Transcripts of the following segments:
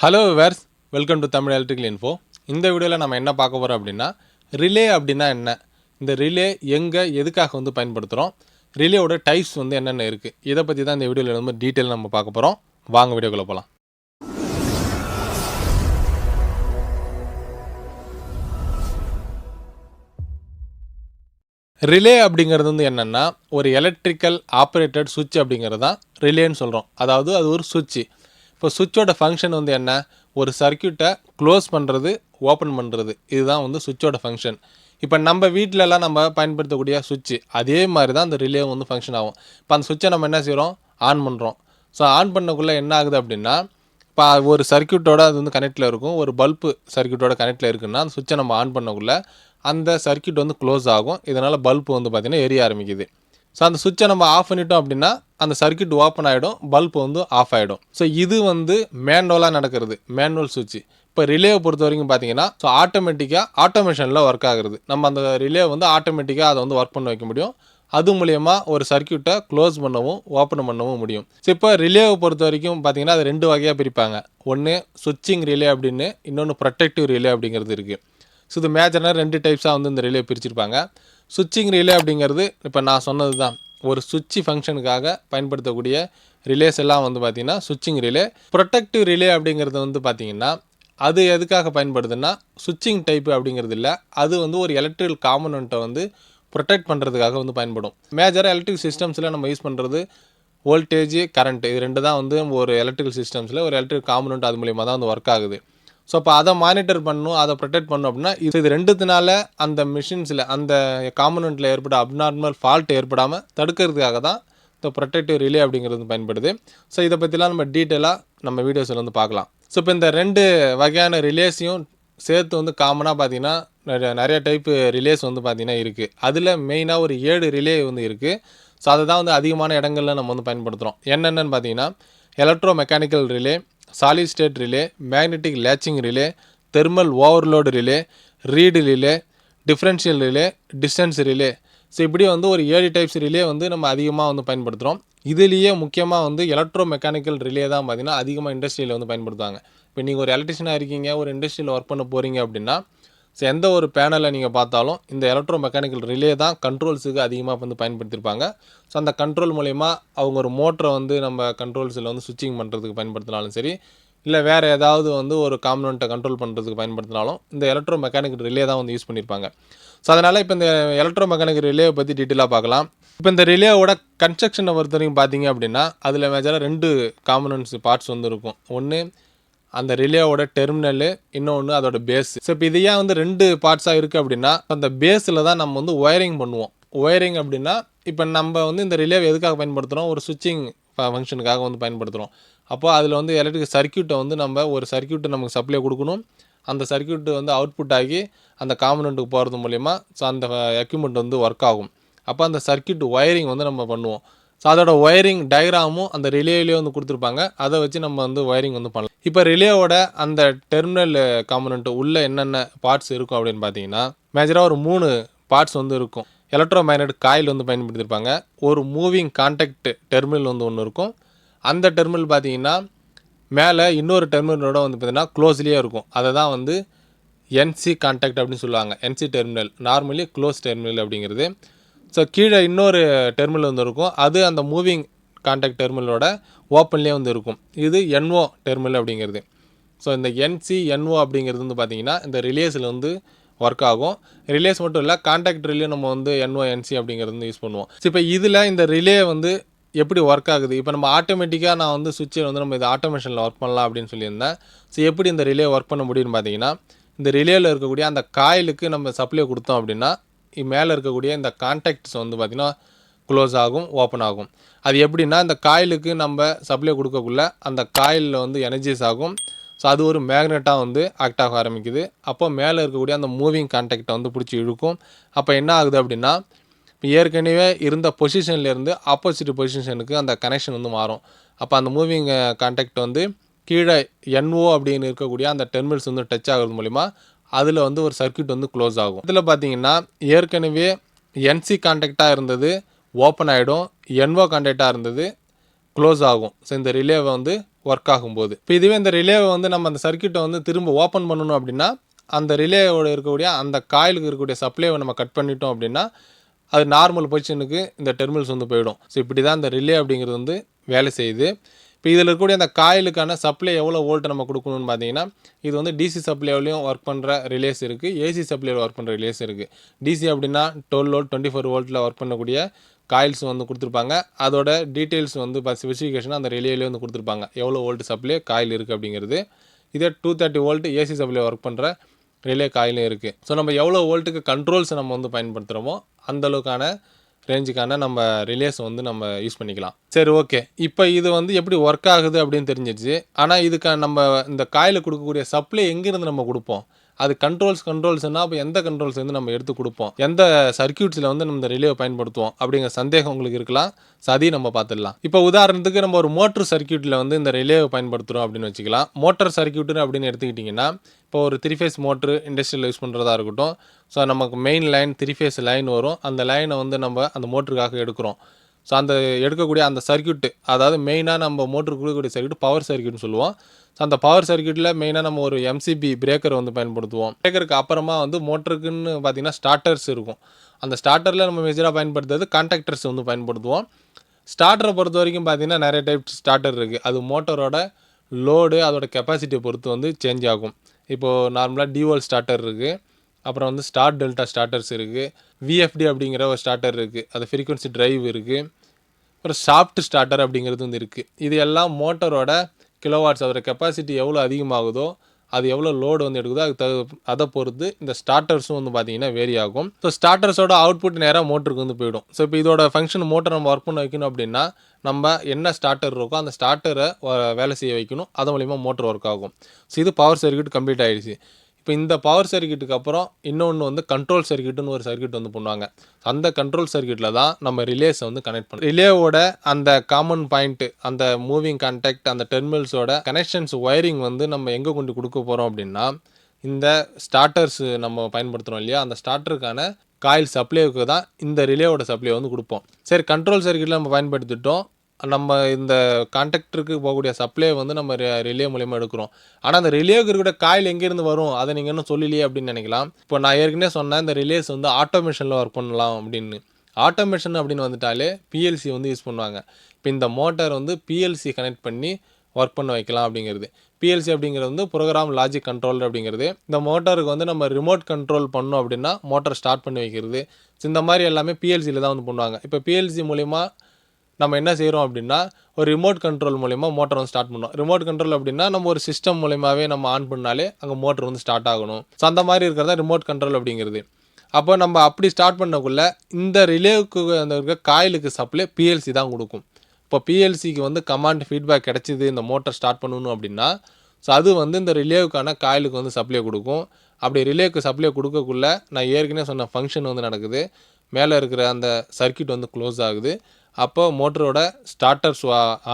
Hello viewers welcome to Tamil electrical info இந்த வீடியோவில் நம்ம என்ன பார்க்க போகிறோம் அப்படின்னா ரிலே அப்படின்னா என்ன? இந்த ரிலே எங்கே எதுக்காக வந்து பயன்படுத்துகிறோம் ரிலேயோட டைப்ஸ் வந்து என்னென்ன இருக்குது இதை பற்றி தான் இந்த வீடியோவில் ரொம்ப டீட்டெயில் நம்ம பார்க்க போகிறோம் வாங்க வீடியோக்குள்ளே போகலாம் ரிலே அப்படிங்கிறது வந்து என்னென்னா ஒரு எலக்ட்ரிக்கல் ஆப்ரேட்டட் சுவிட்ச் அப்படிங்கிறது தான் ரிலேன்னு சொல்கிறோம் அதாவது அது ஒரு சுவிட்சு இப்போ சுவிட்சோட ஃபங்க்ஷன் வந்து என்ன? ஒரு சர்க்யூட்டை க்ளோஸ் பண்ணுறது ஓப்பன் பண்ணுறது இதுதான் வந்து சுவிட்சோட ஃபங்க்ஷன் இப்போ நம்ம வீட்டிலலாம் நம்ம பயன்படுத்தக்கூடிய சுவிட்சு அதே மாதிரி தான் அந்த ரிலே வந்து ஃபங்க்ஷன் ஆகும். இப்போ அந்த சுவிட்சை நம்ம என்ன செய்கிறோம் ஆன் பண்ணுறோம் ஸோ ஆன் பண்ணக்குள்ளே என்ன ஆகுது அப்படின்னா இப்போ ஒரு சர்க்கியூட்டோட அது வந்து கனெக்டில் இருக்கும். ஒரு பல்பு சர்க்யூட்டோட கனெக்டில் இருக்குன்னா அந்த சுவிட்சை நம்ம ஆன் பண்ணக்குள்ளே அந்த சர்க்யூட் வந்து க்ளோஸ் ஆகும். இதனால் பல்ப் வந்து பார்த்திங்கன்னா எரிய ஆரம்பிக்குது. ஸோ அந்த சுவிட்சை நம்ம ஆஃப் பண்ணிட்டோம் அப்படின்னா அந்த சர்க்யூட் ஓப்பன் ஆகிடும் பல்ப் வந்து ஆஃப் ஆகிடும் ஸோ இது வந்து மேனுவலாக நடக்கிறது மேனுவல் சுவிட்ச் இப்போ ரிலேவை பொறுத்த வரைக்கும் பார்த்தீங்கன்னா ஸோ ஆட்டோமேட்டிக்காக ஆட்டோமேஷனில் ஒர்க் ஆகுறது. நம்ம அந்த ரிலே வந்து ஆட்டோமேட்டிக்காக அதை வந்து ஒர்க் பண்ண வைக்க முடியும். அது மூலயமா ஒரு சர்க்யூட்டை க்ளோஸ் பண்ணவும் ஓப்பன் பண்ணவும் முடியும். ஸோ இப்போ ரிலேவை பொறுத்த வரைக்கும் பார்த்தீங்கன்னா அது ரெண்டு வகையாக பிரிப்பாங்க. ஒன்று சுவிட்சிங் ரிலே அப்படின்னு இன்னொன்று ப்ரொடெக்டிவ் ரிலே அப்படிங்கிறது இருக்குது ஸோ இது மேஜர்னா ரெண்டு டைப்ஸாக வந்து இந்த ரிலே பிரிச்சிருப்பாங்க. சுவிட்சிங் ரிலே அப்படிங்கிறது இப்போ நான் சொன்னது தான் ஒரு சுவிட்ச் ஃபங்க்ஷனுக்காக பயன்படுத்தக்கூடிய ரிலேஸ் எல்லாம் வந்து பார்த்திங்கன்னா சுவிட்சிங் ரிலே ப்ரொடெக்டிவ் ரிலே அப்படிங்கிறது வந்து பார்த்திங்கன்னா அது எதுக்காக பயன்படுதுன்னா சுவிட்சிங் டைப்பு அப்படிங்கிறது இல்லை. அது வந்து ஒரு எலக்ட்ரிக்கல் காம்பனண்ட்டை வந்து ப்ரொடெக்ட் பண்ணுறதுக்காக வந்து பயன்படும். மேஜராக எலக்ட்ரிக் சிஸ்டம்ஸில் நம்ம யூஸ் பண்ணுறது வோல்டேஜ் கரண்ட் இது ரெண்டு தான் வந்து ஒரு எலக்ட்ரிக்கல் சிஸ்டம்ஸில் ஒரு எலக்ட்ரிக் காம்பனண்ட் அது மூலியமாக தான் வந்து ஒர்க் ஆகுது. ஸோ அப்போ அதை மானிட்டர் பண்ணணும் அதை ப்ரொடெக்ட் பண்ணும் அப்படின்னா இது இது ரெண்டுத்தினால அந்த மிஷின்ஸில் அந்த காம்பனண்ட்டில் ஏற்பட அப்நார்மல் ஃபால்ட் ஏற்படாமல் தடுக்கிறதுக்காக தான் இந்த ப்ரொடெக்டிவ் ரிலே அப்படிங்கிறது பயன்படுது. ஸோ இதை பற்றிலாம் நம்ம டீட்டெயிலாக நம்ம வீடியோஸில் வந்து பார்க்கலாம். ஸோ இப்போ இந்த ரெண்டு வகையான ரிலேஸையும் சேர்த்து வந்து காமனாக பார்த்தீங்கன்னா நிறைய டைப்பு ரிலேஸ் வந்து பார்த்திங்கன்னா இருக்குது அதில் மெயினாக ஒரு ஏழு ரிலே வந்து இருக்குது ஸோ அதை தான் வந்து அதிகமான இடங்கள்ல நம்ம வந்து பயன்படுத்துகிறோம் என்னென்னு பார்த்தீங்கன்னா electromechanical relay solid state relay magnetic latching relay thermal overload relay reed relay differential relay distance relay so இப்படி வந்து ஒரு ஏழு டைப்ஸ் ரிலே வந்து நம்ம அதிகமாக வந்து பயன்படுத்துகிறோம் இதுலேயே முக்கியமாக வந்து எலக்ட்ரோ மெக்கானிக்கல் ரிலே தான் பார்த்தீங்கன்னா அதிகமாக இண்டஸ்ட்ரியில் வந்து பயன்படுத்துவாங்க. இப்போ நீங்கள் ஒரு எலக்ட்ரிஷியனாக இருக்கீங்க ஒரு இண்டஸ்ட்ரியில் ஒர்க் பண்ண போகிறீங்க அப்படின்னா ஸோ எந்த ஒரு பேனலை நீங்கள் பார்த்தாலும் இந்த எலக்ட்ரோ மெக்கானிக்கல் ரிலே தான் கண்ட்ரோல்ஸுக்கு அதிகமாக வந்து பயன்படுத்தியிருப்பாங்க ஸோ அந்த கண்ட்ரோல் மூலயமா அவங்க ஒரு மோட்டரை வந்து நம்ம கண்ட்ரோல்ஸில் வந்து சுவிட்சிங் பண்ணுறதுக்கு பயன்படுத்தினாலும் சரி இல்லை வேறு ஏதாவது வந்து ஒரு காம்பனண்ட்டை கண்ட்ரோல் பண்ணுறதுக்கு பயன்படுத்தினாலும் இந்த எலக்ட்ரோ மெக்கானிக்கல் ரிலே தான் வந்து யூஸ் பண்ணியிருப்பாங்க ஸோ அதனால் இப்போ இந்த எலக்ட்ரோ மெக்கானிக்கல் ரிலேவை பற்றி டீட்டெயிலாக பார்க்கலாம். இப்போ இந்த ரிலேவோட கன்ஸ்ட்ரக்ஷனை பொறுத்த வரைக்கும் பார்த்தீங்க அப்படின்னா அதில் மேஜராக ரெண்டு காம்பனன்ட்ஸ் பார்ட்ஸ் வந்து இருக்கும். ஒன்று அந்த ரிலேவோட டெர்மினலு இன்னொன்று அதோட பேஸ் ஸோ இப்போ இது ஏன் வந்து ரெண்டு பார்ட்ஸாக இருக்குது அப்படின்னா அந்த பேஸில் தான் நம்ம வந்து ஒயரிங் பண்ணுவோம். ஒயரிங் அப்படின்னா இப்போ நம்ம வந்து இந்த ரிலேவை எதுக்காக பயன்படுத்துகிறோம் ஒரு சுவிட்சிங் ஃபங்க்ஷனுக்காக வந்து பயன்படுத்துகிறோம் அப்போ அதில் வந்து எலக்ட்ரிக் சர்க்யூட்டை வந்து நம்ம ஒரு சர்க்கியூட்டை நமக்கு சப்ளை கொடுக்கணும். அந்த சர்க்யூட் வந்து அவுட்புட் ஆகி அந்த காம்பனண்ட்டுக்கு போகிறது மூலிமா ஸோ அந்த எக்யூப்மெண்ட் வந்து ஒர்க் ஆகும். அப்போ அந்த சர்க்யூட் ஒயரிங் வந்து நம்ம பண்ணுவோம். ஸோ அதோட ஒயரிங் டயக்ராமும் அந்த ரிலேயிலேயே வந்து கொடுத்துருப்பாங்க. அதை வச்சு நம்ம வந்து ஒயரிங் வந்து பண்ணலாம். இப்போ ரிலேவோட அந்த டெர்மினல் காம்பனண்ட்டு உள்ளே என்னென்ன பார்ட்ஸ் இருக்கும் அப்படின்னு பார்த்தீங்கன்னா மேஜராக ஒரு மூணு பார்ட்ஸ் வந்து இருக்கும். எலக்ட்ரோ மேக்னெட் காயில் வந்து பயன்படுத்தியிருப்பாங்க. ஒரு மூவிங் கான்டாக்ட் டெர்மினல் வந்து ஒன்று இருக்கும். அந்த டெர்மினல் பார்த்தீங்கன்னா மேலே இன்னொரு டெர்மினலோட வந்து பார்த்திங்கன்னா க்ளோஸ்லேயே இருக்கும். அதை தான் வந்து என்சி கான்டாக்ட் அப்படின்னு சொல்லுவாங்க. NC terminal normally close terminal அப்படிங்கிறது. ஸோ கீழே இன்னொரு டெர்மினல் வந்து இருக்கும் அது அந்த மூவிங் கான்டாக்ட் டெர்மினலோட ஓப்பன்லேயே வந்து இருக்கும் இது என்ஓ டெர்மினல் அப்படிங்கிறது. ஸோ இந்த என்சி என்ஓ அப்படிங்கிறது வந்து பார்த்திங்கன்னா இந்த ரிலேஸில் வந்து ஒர்க் ஆகும். ரிலேஸ் மட்டும் இல்லை கான்டாக்ட் ரிலே நம்ம வந்து என்ஓ என்சி அப்படிங்கிறது வந்து யூஸ் பண்ணுவோம். ஸோ இப்போ இதில் இந்த ரிலே வந்து எப்படி ஒர்க் ஆகுது? இப்போ நம்ம ஆட்டோமேட்டிக்காக நான் வந்து சுவிட்சில் வந்து நம்ம இது ஆட்டோமேஷனில் ஒர்க் பண்ணலாம் அப்படின்னு சொல்லியிருந்தேன். ஸோ எப்படி இந்த ரிலே ஒர்க் பண்ண முடியும்னு பார்த்தீங்கன்னா இந்த ரிலேவில் இருக்கக்கூடிய அந்த காயிலுக்கு நம்ம சப்ளை கொடுத்தோம் அப்படின்னா மேலே இருக்கக்கூடிய இந்த கான்டாக்ட்ஸ் வந்து பார்த்திங்கன்னா க்ளோஸ் ஆகும் ஓப்பன் ஆகும். அது எப்படின்னா இந்த காயிலுக்கு நம்ம சப்ளை கொடுக்கக்குள்ள அந்த காயிலில் வந்து எனர்ஜிஸ் ஆகும். ஸோ அது ஒரு மேக்னெட்டாக வந்து ஆக்ட் ஆக ஆரம்பிக்குது. அப்போ மேலே இருக்கக்கூடிய அந்த மூவிங் கான்டாக்டை வந்து பிடிச்சி இழுக்கும். அப்போ என்ன ஆகுது அப்படின்னா இப்போ ஏற்கனவே இருந்த பொசிஷன்லேருந்து ஆப்போசிட் பொசிஷனுக்கு அந்த கனெக்ஷன் வந்து மாறும். அப்போ அந்த மூவிங் கான்டாக்ட் வந்து கீழே என்ஓ அப்படின்னு இருக்கக்கூடிய அந்த டெர்மினல்ஸ் வந்து டச் ஆகிறது மூலிமா அதில் வந்து ஒரு சர்க்யூட் வந்து க்ளோஸ் ஆகும். இதில் பார்த்தீங்கன்னா ஏற்கனவே என்சி கான்டாக்டாக இருந்தது ஓப்பன் ஆகிடும் என்ஓ கான்டாக்டாக இருந்தது க்ளோஸ் ஆகும். ஸோ இந்த ரிலேவை வந்து ஒர்க் ஆகும்போது. இப்போ இதுவே இந்த ரிலேவை வந்து நம்ம அந்த சர்க்யூட்டை வந்து திரும்ப ஓப்பன் பண்ணணும் அப்படின்னா அந்த ரிலேவோட இருக்கக்கூடிய அந்த காயிலுக்கு இருக்கக்கூடிய சப்ளைவை நம்ம கட் பண்ணிட்டோம் அப்படின்னா அது நார்மல் பொசிஷனுக்கு இந்த டெர்மினல்ஸ் வந்து போயிடும். ஸோ இப்படி தான் இந்த ரிலே அப்படிங்கிறது வந்து வேலை செய்யுது. இப்போ இதில் இருக்கக்கூடிய அந்த காயிலுக்கான சப்ளை எவ்வளோ வோல்ட் நம்ம கொடுக்கணும்னு பார்த்தீங்கன்னா இது வந்து டிசி சப்ளைவிலையும் ஒர்க் பண்ணுற ரிலேஸ் இருக்குது ஏசி சப்ளையில் ஒர்க் பண்ணுற ரிலேஸ் இருக்குது டிசி அப்படின்னா டுவெல் வோல்ட் டுவெண்ட்டி ஃபோர் வோல்ட்டில் ஒர்க் பண்ணக்கூடிய காயில்ஸ் வந்து கொடுத்துருப்பாங்க. அதோட டீட்டெயில்ஸ் வந்து ஸ்பெசிஃபிகேஷன் அந்த ரிலேலேயே வந்து கொடுத்துருப்பாங்க. எவ்வளோ வோல்ட் சப்ளை காயில் இருக்குது அப்படிங்கிறது. இதே two thirty volt AC supply work பண்ணுற ரிலே காயிலும் இருக்குது ஸோ நம்ம எவ்வளோ வோல்ட்டுக்கு கண்ட்ரோல்ஸ் நம்ம வந்து பயன்படுத்துகிறோமோ அந்த அளவுக்கான ரேஞ்சுக்கான நம்ம ரிலேஸ் வந்து நம்ம யூஸ் பண்ணிக்கலாம். சரி ஓகே இப்போ இது வந்து எப்படி ஒர்க் ஆகுது அப்படின்னு தெரிஞ்சிடுச்சு. ஆனால் இதுக்கான நம்ம இந்த காயில் கொடுக்கக்கூடிய சப்ளை எங்கேருந்து நம்ம கொடுப்போம்? அது கண்ட்ரோல்ஸ் கண்ட்ரோல்ஸ்னா அப்போ எந்த கண்ட்ரோல்ஸ் வந்து நம்ம எடுத்து கொடுப்போம்? எந்த சர்க்கியூட்ஸில் வந்து நம்ம இந்த ரிலேவை பயன்படுத்துவோம்? அப்படிங்கிற சந்தேகம் உங்களுக்கு இருக்கலாம். ஸோ அதையும் நம்ம பார்த்துடலாம். இப்போ உதாரணத்துக்கு நம்ம ஒரு மோட்டர் சர்க்கியூட்டில் வந்து இந்த ரிலேவை பயன்படுத்துகிறோம் அப்படின்னு வச்சுக்கலாம். மோட்டர் சர்க்கியூட்டு அப்படின்னு எடுத்துக்கிட்டிங்கன்னா இப்போ ஒரு த்ரீ ஃபேஸ் மோட்ரு இண்டஸ்ட்ரியில் யூஸ் பண்ணுறதா இருக்கட்டும். ஸோ நமக்கு main line three phase line வரும். அந்த லைனை வந்து நம்ம அந்த மோட்டருக்காக எடுக்கிறோம். ஸோ அந்த எடுக்கக்கூடிய அந்த சர்க்கியூட்டு அதாவது மெயினாக நம்ம மோட்டருக்கு கொடுக்கக்கூடிய சர்க்கியூட் பவர் சர்க்கியூட்னு சொல்லுவோம். ஸோ அந்த பவர் சர்க்கியூட்டில் மெயினாக நம்ம ஒரு எம்சிபி பிரேக்கர் வந்து பயன்படுத்துவோம். பிரேக்கருக்கு அப்புறமா வந்து மோட்டருக்குன்னு பார்த்தீங்கன்னா ஸ்டார்டர்ஸ் இருக்கும். அந்த ஸ்டார்டரில் நம்ம மேஜராக பயன்படுத்துறது கான்டாக்டர்ஸ் வந்து பயன்படுத்துவோம். ஸ்டார்டரை பொறுத்த வரைக்கும் பார்த்தீங்கன்னா நிறைய டைப் ஸ்டார்டர் இருக்குது அது மோட்டரோட லோடு அதோட கெப்பாசிட்டியை பொறுத்து வந்து சேஞ்ச் ஆகும். இப்போது நார்மலாக டிவோல் ஸ்டார்டர் இருக்குது அப்புறம் வந்து ஸ்டார் டெல்டா ஸ்டார்டர்ஸ் இருக்குது விஎஃப்டி அப்படிங்கிற ஒரு ஸ்டார்டர் இருக்குது அது ஃப்ரீக்குவன்சி ட்ரைவ் இருக்குது அப்புறம் சாஃப்ட் ஸ்டார்டர் அப்படிங்கிறது வந்து இருக்குது இது எல்லாம் மோட்டரோட கிலோவாட்ஸ் அதோட கெப்பாசிட்டி எவ்வளோ அதிகமாகுதோ அது எவ்வளோ லோடு வந்து எடுக்குதோ அதுக்கு தகு அதை பொறுத்து இந்த ஸ்டார்டர்ஸும் வந்து பார்த்தீங்கன்னா வேரி ஆகும். ஸோ ஸ்டார்டர்ஸோட அவுட்புட் நேராக மோட்டருக்கு வந்து போயிடும். ஸோ இப்போ இதோட ஃபங்க்ஷன் மோட்டர் நம்ம ஒர்க் பண்ண வைக்கணும் அப்படின்னா நம்ம என்ன ஸ்டார்டர் இருக்கோ அந்த ஸ்டார்டரை வேலை செய்ய வைக்கணும். அது மூலிமா மோட்டர் ஒர்க் ஆகும். ஸோ இது பவர் சர்க்கியூட் கம்ப்ளீட் ஆகிடுச்சு இப்போ இந்த பவர் சர்க்யூட்டுக்கு அப்புறம் இன்னொன்று வந்து கண்ட்ரோல் சர்க்யூட்னு ஒரு சர்க்யூட் வந்து பண்ணுவாங்க. அந்த கண்ட்ரோல் சர்க்யூட்டில் தான் நம்ம ரிலேஸை வந்து கனெக்ட் பண்ணுறோம் ரிலேவோட அந்த காமன் பாயிண்ட்டு அந்த மூவிங் கான்டாக்ட் அந்த டெர்மினல்ஸோட கனெக்ஷன்ஸ் ஒயரிங் வந்து நம்ம எங்கே கொண்டு கொடுக்க போகிறோம் அப்படின்னா இந்த ஸ்டார்டர்ஸ் நம்ம பயன்படுத்துகிறோம் இல்லையா? அந்த ஸ்டார்டருக்கான காயில் சப்ளைவுக்கு தான் இந்த ரிலேவோட சப்ளை வந்து கொடுப்போம். சரி கண்ட்ரோல் சர்க்கியூட்டில் நம்ம பயன்படுத்திட்டோம். நம்ம இந்த கான்டாக்டருக்கு போகக்கூடிய சப்ளை வந்து நம்ம ரிலே மூலியமாக எடுக்கிறோம். ஆனால் அந்த ரிலேவுக்கு இருக்கிற காயில் எங்கேருந்து வரும்? அதை நீங்கள் இன்னும் சொல்லலையே அப்படின்னு நினைக்கலாம். இப்போ நான் ஏற்கனவே சொன்னேன் இந்த ரிலேஸ் வந்து ஆட்டோமேஷனில் ஒர்க் பண்ணலாம் அப்படின்னு. ஆட்டோமேஷன் அப்படின்னு வந்துட்டாலே பிஎல்சி வந்து யூஸ் பண்ணுவாங்க. இப்போ இந்த மோட்டார் வந்து பிஎல்சி கனெக்ட் பண்ணி ஒர்க் பண்ண வைக்கலாம் அப்படிங்கிறது. பிஎல்சி அப்படிங்கிறது வந்து ப்ரோக்ராம் லாஜிக் கண்ட்ரோல் அப்படிங்கிறது. இந்த மோட்டாருக்கு வந்து நம்ம ரிமோட் கண்ட்ரோல் பண்ணோம் அப்படின்னா மோட்டார் ஸ்டார்ட் பண்ணி வைக்கிறது. இந்த மாதிரி எல்லாமே பிஎல்சியில் தான் வந்து பண்ணுவாங்க. இப்போ பிஎல்சி மூலிமா நம்ம என்ன செய்கிறோம் அப்படின்னா ஒரு ரிமோட் கண்ட்ரோல் மூலிமா மோட்டர் வந்து ஸ்டார்ட் பண்ணோம். ரிமோட் கண்ட்ரோல் அப்படின்னா நம்ம ஒரு சிஸ்டம் மூலியமாகவே நம்ம ஆன் பண்ணாலே அங்கே மோட்டர் வந்து ஸ்டார்ட் ஆகணும். ஸோ அந்த மாதிரி இருக்கிறதா ரிமோட் கண்ட்ரோல் அப்படிங்கிறது. அப்போ நம்ம அப்படி ஸ்டார்ட் பண்ணக்குள்ளே இந்த ரிலேவுக்கு அந்த இருக்க காயிலுக்கு சப்ளை பிஎல்சி தான் கொடுக்கும். இப்போ பிஎல்சிக்கு வந்து கமாண்ட் ஃபீட்பேக் கிடச்சிது இந்த மோட்டர் ஸ்டார்ட் பண்ணணும் அப்படின்னா ஸோ அது வந்து இந்த ரிலேவுக்கான காயிலுக்கு வந்து சப்ளை கொடுக்கும். அப்படி ரிலேவுக்கு சப்ளை கொடுக்கக்குள்ள நான் ஏற்கனவே சொன்ன ஃபங்க்ஷன் வந்து நடக்குது. மேலே இருக்கிற அந்த சர்க்கியூட் வந்து க்ளோஸ் ஆகுது. அப்போ மோட்டரோட ஸ்டார்டர்ஸ்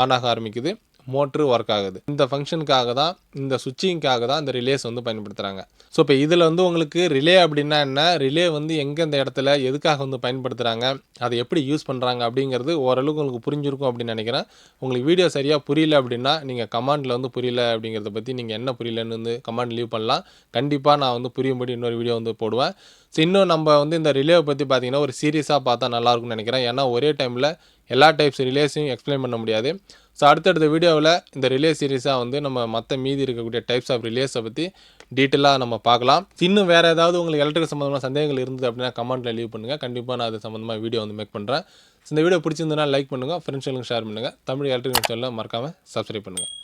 ஆன் ஆக ஆரம்பிக்குது. மோட்ரு ஒர்க் ஆகுது. இந்த ஃபங்க்ஷனுக்காக தான் இந்த சுவிட்சிங்காக தான் இந்த ரிலேஸ் வந்து பயன்படுத்துகிறாங்க ஸோ இப்போ இதில் வந்து உங்களுக்கு ரிலே அப்படின்னா என்ன? ரிலே வந்து எங்கெந்த இடத்துல எதுக்காக வந்து பயன்படுத்துகிறாங்க அதை எப்படி யூஸ் பண்ணுறாங்க அப்படிங்கிறது ஓரளவுக்கு உங்களுக்கு புரிஞ்சிருக்கும் அப்படின்னு நினைக்கிறேன். உங்களுக்கு வீடியோ சரியாக புரியல அப்படின்னா நீங்கள் கமாண்டில் வந்து புரியல அப்படிங்கிறத பற்றி நீங்கள் என்ன புரியலன்னு வந்து கமாண்ட் லீவ் பண்ணலாம். கண்டிப்பாக நான் வந்து புரியும்படி இன்னொரு வீடியோ வந்து போடுவேன். ஸோ இன்னும் நம்ம வந்து இந்த ரிலேவை பற்றி பார்த்தீங்கன்னா ஒரு சீரியஸாக பார்த்தா நல்லாயிருக்கும்னு நினைக்கிறேன். ஏன்னா ஒரே டைமில் எல்லா டைப்ஸ் ரிலேஸையும் எக்ஸ்பிளைன் பண்ண முடியாது. ஸோ அடுத்தடுத்த வீடியோவில் இந்த ரிலே சீரிஸாக வந்து நம்ம மற்ற மீதி இருக்கக்கூடிய டைப்ஸ் ஆஃப் ரிலேஸை பற்றி டீட்டெயிலாக நம்ம பார்க்கலாம். இன்னும் வேறு ஏதாவது உங்களுக்கு எலக்ட்ரிக் சம்மந்தமான சந்தேகங்கள் இருந்தது அப்படின்னா கமெண்ட்டில் லீவ் பண்ணுங்கள் கண்டிப்பாக நான் அது சம்மந்தமாக வீடியோ வந்து மேக் பண்ணுறேன் இந்த வீடியோ பிடிச்சிருந்தனா லைக் பண்ணுங்கள் ஃப்ரெண்ட்ஸ்களுக்கு ஷேர் பண்ணுங்கள் தமிழ் எலக்ட்ரிக் சேனலில் மறக்காமல் சப்ஸ்கிரைப் பண்ணுங்கள்